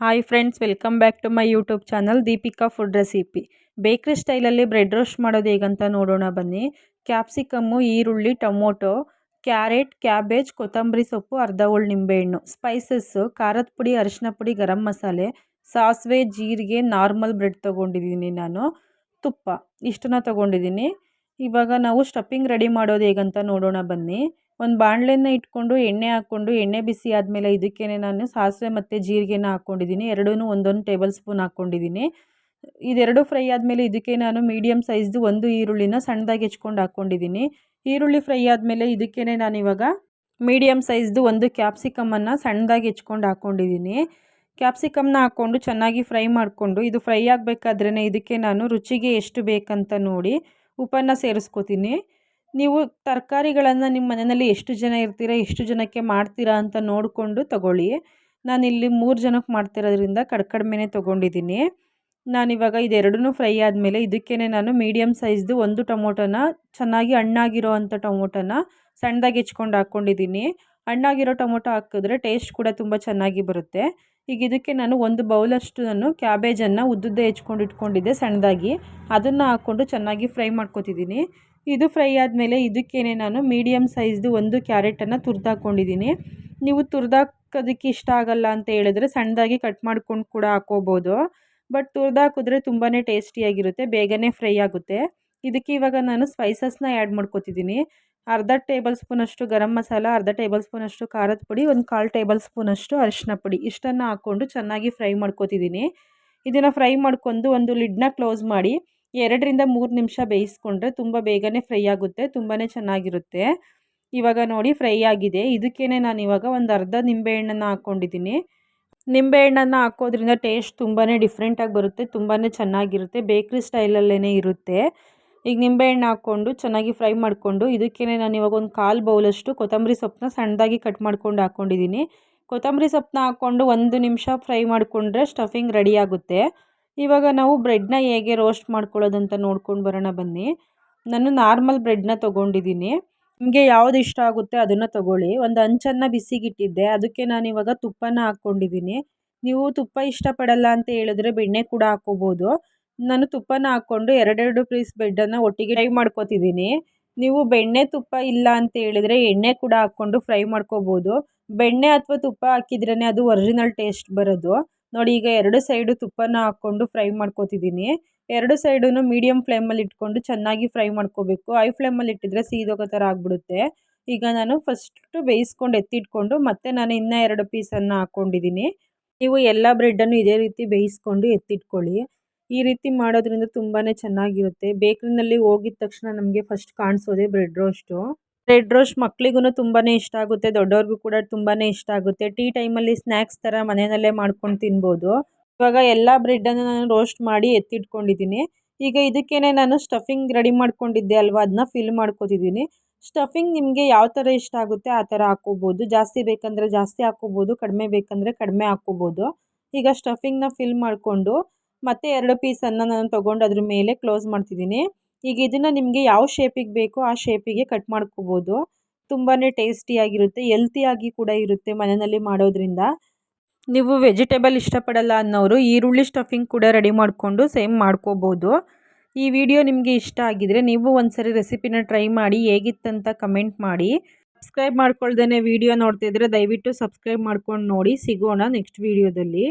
Hi friends welcome back to my YouTube channel Deepika food recipe bakery ಸ್ಟೈಲಲ್ಲಿ bread roast ಮಾಡೋದು ಹೇಗಂತ ನೋಡೋಣ ಬನ್ನಿ. Capsicum ಈರುಳ್ಳಿ, ಟೊಮೊಟೊ ಕ್ಯಾರೆಟ್ ಕ್ಯಾಬೇಜ್ ಕೊತ್ತಂಬರಿ ಸೊಪ್ಪು, ಅರ್ಧ ಹೋಳು ನಿಂಬೆಹಣ್ಣು ಸ್ಪೈಸಸ್ಸು ಖಾರದ ಪುಡಿ, ಅರಿಶಿನ ಪುಡಿ, ಗರಂ ಮಸಾಲೆ, ಸಾಸಿವೆ, ಜೀರಿಗೆ ನಾರ್ಮಲ್ ಬ್ರೆಡ್ ತೊಗೊಂಡಿದ್ದೀನಿ ನಾನು. ತುಪ್ಪ, ಇಷ್ಟನ್ನ ತೊಗೊಂಡಿದ್ದೀನಿ. ಇವಾಗ ನಾವು ಸ್ಟಫಿಂಗ್ ರೆಡಿ ಮಾಡೋದು ಹೇಗಂತ ನೋಡೋಣ ಬನ್ನಿ. ಒಂದು ಬಾಣಲೆನ ಇಟ್ಕೊಂಡು, ಎಣ್ಣೆ ಹಾಕ್ಕೊಂಡು, ಎಣ್ಣೆ ಬಿಸಿ ಆದಮೇಲೆ ಇದಕ್ಕೇ ನಾನು ಸಾಸಿವೆ ಮತ್ತು ಜೀರಿಗೆನ ಹಾಕ್ಕೊಂಡಿದ್ದೀನಿ ಎರಡೂ ಒಂದೊಂದು ಟೇಬಲ್ ಸ್ಪೂನ್ ಹಾಕ್ಕೊಂಡಿದ್ದೀನಿ ಇದೆರಡು ಫ್ರೈ ಆದಮೇಲೆ ಇದಕ್ಕೆ ನಾನು ಮೀಡಿಯಮ್ ಸೈಜ್ದು ಒಂದು ಈರುಳ್ಳಿನ ಸಣ್ಣದಾಗಿ ಹೆಚ್ಕೊಂಡು ಹಾಕ್ಕೊಂಡಿದ್ದೀನಿ ಈರುಳ್ಳಿ ಫ್ರೈ ಆದಮೇಲೆ ಇದಕ್ಕೇ ನಾನು ಇವಾಗ ಮೀಡಿಯಮ್ ಸೈಜ್ದು ಒಂದು ಕ್ಯಾಪ್ಸಿಕಮನ್ನು ಸಣ್ಣದಾಗಿ ಹೆಚ್ಕೊಂಡು ಹಾಕ್ಕೊಂಡಿದ್ದೀನಿ ಕ್ಯಾಪ್ಸಿಕಮ್ನ ಹಾಕ್ಕೊಂಡು ಚೆನ್ನಾಗಿ ಫ್ರೈ ಮಾಡಿಕೊಂಡು, ಇದು ಫ್ರೈ ಆಗಬೇಕಾದ್ರೇ ಇದಕ್ಕೆ ನಾನು ರುಚಿಗೆ ಎಷ್ಟು ಬೇಕಂತ ನೋಡಿ ಉಪ್ಪನ್ನು ಸೇರಿಸ್ಕೋತೀನಿ. ನೀವು ತರಕಾರಿಗಳನ್ನು ನಿಮ್ಮ ಮನೆಯಲ್ಲಿ ಎಷ್ಟು ಜನ ಇರ್ತೀರ, ಎಷ್ಟು ಜನಕ್ಕೆ ಮಾಡ್ತೀರಾ ಅಂತ ನೋಡಿಕೊಂಡು ತಗೊಳ್ಳಿ. ನಾನಿಲ್ಲಿ ಮೂರು ಜನಕ್ಕೆ ಮಾಡ್ತಿರೋದ್ರಿಂದ ಕಡ್ ಕಡಿಮೆನೇ ತೊಗೊಂಡಿದ್ದೀನಿ. ನಾನಿವಾಗ ಇದೆರಡೂ ಫ್ರೈ ಆದಮೇಲೆ ಇದಕ್ಕೇ ನಾನು ಮೀಡಿಯಮ್ ಸೈಜ್ದು ಒಂದು ಟೊಮೊಟೊನ ಚೆನ್ನಾಗಿ ಹಣ್ಣಾಗಿರೋ ಅಂಥ ಟೊಮೊಟೊನ ಸಣ್ಣದಾಗಿ ಹೆಚ್ಕೊಂಡು ಹಾಕ್ಕೊಂಡಿದ್ದೀನಿ. ಹಣ್ಣಾಗಿರೋ ಟೊಮೊಟೊ ಹಾಕಿದ್ರೆ ಟೇಸ್ಟ್ ಕೂಡ ತುಂಬ ಚೆನ್ನಾಗಿ ಬರುತ್ತೆ. ಈಗ ಇದಕ್ಕೆ ನಾನು ಒಂದು ಬೌಲಷ್ಟು ನಾನು ಕ್ಯಾಬೇಜನ್ನು ಉದ್ದುದ್ದೇ ಹೆಚ್ಕೊಂಡು ಇಟ್ಕೊಂಡಿದ್ದೆ ಸಣ್ಣದಾಗಿ. ಅದನ್ನು ಹಾಕ್ಕೊಂಡು ಚೆನ್ನಾಗಿ ಫ್ರೈ ಮಾಡ್ಕೊತಿದ್ದೀನಿ. ಇದು ಫ್ರೈ ಆದಮೇಲೆ ಇದಕ್ಕೇ ನಾನು ಮೀಡಿಯಮ್ ಸೈಜ್ದು ಒಂದು ಕ್ಯಾರೆಟನ್ನು ತುರಿದಾಕೊಂಡಿದ್ದೀನಿ. ನೀವು ತುರಿದಾಕೋದಕ್ಕೆ ಇಷ್ಟ ಆಗಲ್ಲ ಅಂತ ಹೇಳಿದ್ರೆ ಸಣ್ಣದಾಗಿ ಕಟ್ ಮಾಡ್ಕೊಂಡು ಕೂಡ ಹಾಕೋಬೋದು ಬಟ್ ತುರಿದಾಕಿದ್ರೆ ತುಂಬಾ ಟೇಸ್ಟಿಯಾಗಿರುತ್ತೆ, ಬೇಗನೆ ಫ್ರೈ ಆಗುತ್ತೆ. ಇದಕ್ಕೆ ಇವಾಗ ನಾನು ಸ್ಪೈಸಸ್ನ ಆ್ಯಡ್ ಮಾಡ್ಕೊತಿದ್ದೀನಿ. ಅರ್ಧ ಟೇಬಲ್ ಸ್ಪೂನಷ್ಟು ಗರಂ ಮಸಾಲ, ಅರ್ಧ ಟೇಬಲ್ ಸ್ಪೂನಷ್ಟು ಖಾರದ ಪುಡಿ, ಒಂದು ಕಾಲು ಟೇಬಲ್ ಸ್ಪೂನಷ್ಟು ಅರಿಶಿನ ಪುಡಿ. ಇಷ್ಟನ್ನು ಹಾಕ್ಕೊಂಡು ಚೆನ್ನಾಗಿ ಫ್ರೈ ಮಾಡ್ಕೋತಿದ್ದೀನಿ ಇದನ್ನು ಫ್ರೈ ಮಾಡ್ಕೊಂಡು ಒಂದು ಲಿಡ್ನ ಕ್ಲೋಸ್ ಮಾಡಿ ಎರಡರಿಂದ ಮೂರು ನಿಮಿಷ ಬೇಯಿಸ್ಕೊಂಡ್ರೆ ತುಂಬ ಬೇಗನೆ ಫ್ರೈ ಆಗುತ್ತೆ ತುಂಬಾ ಚೆನ್ನಾಗಿರುತ್ತೆ. ಇವಾಗ ನೋಡಿ ಫ್ರೈ ಆಗಿದೆ. ಇದಕ್ಕೇ ನಾನು ಇವಾಗ ಒಂದು ಅರ್ಧ ನಿಂಬೆಹಣ್ಣನ್ನು ಹಾಕ್ಕೊಂಡಿದ್ದೀನಿ ನಿಂಬೆಹಣ್ಣನ್ನು ಹಾಕೋದ್ರಿಂದ ಟೇಸ್ಟ್ ತುಂಬಾ ಡಿಫ್ರೆಂಟಾಗಿ ಬರುತ್ತೆ ತುಂಬಾ ಚೆನ್ನಾಗಿರುತ್ತೆ, ಬೇಕ್ರಿ ಸ್ಟೈಲಲ್ಲೇ ಇರುತ್ತೆ. ಈಗ ನಿಂಬೆಹಣ್ಣು ಹಾಕ್ಕೊಂಡು ಚೆನ್ನಾಗಿ ಫ್ರೈ ಮಾಡಿಕೊಂಡು ಇದಕ್ಕೇ ನಾನು ಇವಾಗ ಒಂದು ಕಾಲು ಬೌಲಷ್ಟು ಕೊತ್ತಂಬರಿ ಸೊಪ್ಪನ್ನ ಸಣ್ಣದಾಗಿ ಕಟ್ ಮಾಡ್ಕೊಂಡು ಹಾಕ್ಕೊಂಡಿದ್ದೀನಿ ಕೊತ್ತಂಬರಿ ಸೊಪ್ಪನ್ನ ಹಾಕ್ಕೊಂಡು ಒಂದು ನಿಮಿಷ ಫ್ರೈ ಮಾಡಿಕೊಂಡ್ರೆ ಸ್ಟಫಿಂಗ್ ರೆಡಿ ಆಗುತ್ತೆ. ಇವಾಗ ನಾವು ಬ್ರೆಡ್ನ ಹೇಗೆ ರೋಸ್ಟ್ ಮಾಡ್ಕೊಳ್ಳೋದಂತ ನೋಡ್ಕೊಂಡು ಬರೋಣ ಬನ್ನಿ. ನಾನು ನಾರ್ಮಲ್ ಬ್ರೆಡ್ನ ತೊಗೊಂಡಿದ್ದೀನಿ. ನಿಮಗೆ ಯಾವ್ದು ಇಷ್ಟ ಆಗುತ್ತೆ ಅದನ್ನು ತೊಗೊಳ್ಳಿ. ಒಂದು ಅಂಚನ್ನ ಬಿಸಿಗಿಟ್ಟಿದ್ದೆ, ಅದಕ್ಕೆ ನಾನು ಇವಾಗ ತುಪ್ಪನ ಹಾಕ್ಕೊಂಡಿದ್ದೀನಿ. ನೀವು ತುಪ್ಪ ಇಷ್ಟಪಡಲ್ಲ ಅಂತ ಹೇಳಿದ್ರೆ ಬೆಣ್ಣೆ ಕೂಡ ಹಾಕ್ಕೋಬೋದು. ನಾನು ತುಪ್ಪನ ಹಾಕ್ಕೊಂಡು ಎರಡೆರಡು ಪೀಸ್ ಬ್ರೆಡ್ಡನ್ನು ಒಟ್ಟಿಗೆ ಫ್ರೈ ಮಾಡ್ಕೋತಿದ್ದೀನಿ. ನೀವು ಬೆಣ್ಣೆ ತುಪ್ಪ ಇಲ್ಲ ಅಂತ ಹೇಳಿದರೆ ಎಣ್ಣೆ ಕೂಡ ಹಾಕ್ಕೊಂಡು ಫ್ರೈ ಮಾಡ್ಕೋಬೋದು. ಬೆಣ್ಣೆ ಅಥವಾ ತುಪ್ಪ ಹಾಕಿದ್ರೇ ಅದು ಒರಿಜಿನಲ್ ಟೇಸ್ಟ್ ಬರೋದು. ನೋಡಿ, ಈಗ ಎರಡು ಸೈಡು ತುಪ್ಪನ ಹಾಕ್ಕೊಂಡು ಫ್ರೈ ಮಾಡ್ಕೋತಿದ್ದೀನಿ. ಎರಡು ಸೈಡೂ ಮೀಡಿಯಮ್ ಫ್ಲೇಮಲ್ಲಿ ಇಟ್ಕೊಂಡು ಚೆನ್ನಾಗಿ ಫ್ರೈ ಮಾಡ್ಕೋಬೇಕು. ಐ ಫ್ಲೇಮಲ್ಲಿ ಇಟ್ಟಿದ್ರೆ ಸೀದೋಗೋ ಥರ ಆಗಿಬಿಡುತ್ತೆ. ಈಗ ನಾನು ಫಸ್ಟು ಬೇಯಿಸ್ಕೊಂಡು ಎತ್ತಿಟ್ಕೊಂಡು ಮತ್ತೆ ನಾನು ಇನ್ನೂ ಎರಡು ಪೀಸನ್ನು ಹಾಕ್ಕೊಂಡಿದ್ದೀನಿ ನೀವು ಎಲ್ಲ ಬ್ರೆಡ್ಡನ್ನು ಇದೇ ರೀತಿ ಬೇಯಿಸ್ಕೊಂಡು ಎತ್ತಿಟ್ಕೊಳ್ಳಿ. ಈ ರೀತಿ ಮಾಡೋದ್ರಿಂದ ತುಂಬಾ ಚೆನ್ನಾಗಿರುತ್ತೆ. ಬೇಕ್ರಿನಲ್ಲಿ ಹೋಗಿದ ತಕ್ಷಣ ನಮಗೆ ಫಸ್ಟ್ ಕಾಣಿಸೋದೇ ಬ್ರೆಡ್ ರೋಸ್ಟು ಬ್ರೆಡ್ ರೋಸ್ಟ್ ಮಕ್ಕಳಿಗೂ ತುಂಬಾ ಇಷ್ಟ ಆಗುತ್ತೆ, ದೊಡ್ಡವ್ರಿಗೂ ಕೂಡ ತುಂಬಾ ಇಷ್ಟ ಆಗುತ್ತೆ. ಟೀ ಟೈಮಲ್ಲಿ ಸ್ನ್ಯಾಕ್ಸ್ ಥರ ಮನೆಯಲ್ಲೇ ಮಾಡ್ಕೊಂಡು ತಿನ್ಬೋದು. ಇವಾಗ ಎಲ್ಲ ಬ್ರೆಡ್ಡನ್ನು ನಾನು ರೋಸ್ಟ್ ಮಾಡಿ ಎತ್ತಿಟ್ಕೊಂಡಿದ್ದೀನಿ ಈಗ ಇದಕ್ಕೇನೆ ನಾನು ಸ್ಟಫಿಂಗ್ ರೆಡಿ ಮಾಡ್ಕೊಂಡಿದ್ದೆ ಅಲ್ವಾ? ಅದನ್ನ ಫಿಲ್ ಮಾಡ್ಕೊತಿದ್ದೀನಿ ಸ್ಟಫಿಂಗ್ ನಿಮಗೆ ಯಾವ ಥರ ಇಷ್ಟ ಆಗುತ್ತೆ ಆ ಥರ ಹಾಕ್ಕೋಬೋದು ಜಾಸ್ತಿ ಬೇಕಂದರೆ ಜಾಸ್ತಿ ಹಾಕ್ಕೋಬೋದು ಕಡಿಮೆ ಬೇಕಂದರೆ ಕಡಿಮೆ ಹಾಕ್ಕೋಬೋದು ಈಗ ಸ್ಟಫಿಂಗ್ನ ಫಿಲ್ ಮಾಡಿಕೊಂಡು ಮತ್ತೆ ಎರಡು ಪೀಸನ್ನು ನಾನು ತೊಗೊಂಡು ಅದ್ರ ಮೇಲೆ ಕ್ಲೋಸ್ ಮಾಡ್ತಿದ್ದೀನಿ. ಈಗ ಇದನ್ನು ನಿಮಗೆ ಯಾವ ಶೇಪಿಗೆ ಬೇಕೋ ಆ ಶೇಪಿಗೆ ಕಟ್ ಮಾಡ್ಕೋಬೋದು. ತುಂಬಾ ಟೇಸ್ಟಿಯಾಗಿರುತ್ತೆ ಎಲ್ತಿಯಾಗಿ ಕೂಡ ಇರುತ್ತೆ ಮನೆಯಲ್ಲಿ ಮಾಡೋದ್ರಿಂದ. ನೀವು ವೆಜಿಟೇಬಲ್ ಇಷ್ಟಪಡಲ್ಲ ಅನ್ನೋರು ಈರುಳ್ಳಿ ಸ್ಟಫಿಂಗ್ ಕೂಡ ರೆಡಿ ಮಾಡಿಕೊಂಡು ಸೇಮ್ ಮಾಡ್ಕೋಬೋದು. ಈ ವಿಡಿಯೋ ನಿಮಗೆ ಇಷ್ಟ ಆಗಿದರೆ ನೀವು ಒಂದ್ಸರಿ ರೆಸಿಪಿನ ಟ್ರೈ ಮಾಡಿ ಹೇಗಿತ್ತಂತ ಕಮೆಂಟ್ ಮಾಡಿ. ಸಬ್ಸ್ಕ್ರೈಬ್ ಮಾಡ್ಕೊಳ್ದೇ ವಿಡಿಯೋ ನೋಡ್ತಿದ್ರೆ ದಯವಿಟ್ಟು ಸಬ್ಸ್ಕ್ರೈಬ್ ಮಾಡ್ಕೊಂಡು ನೋಡಿ. ಸಿಗೋಣ ನೆಕ್ಸ್ಟ್ ವಿಡಿಯೋದಲ್ಲಿ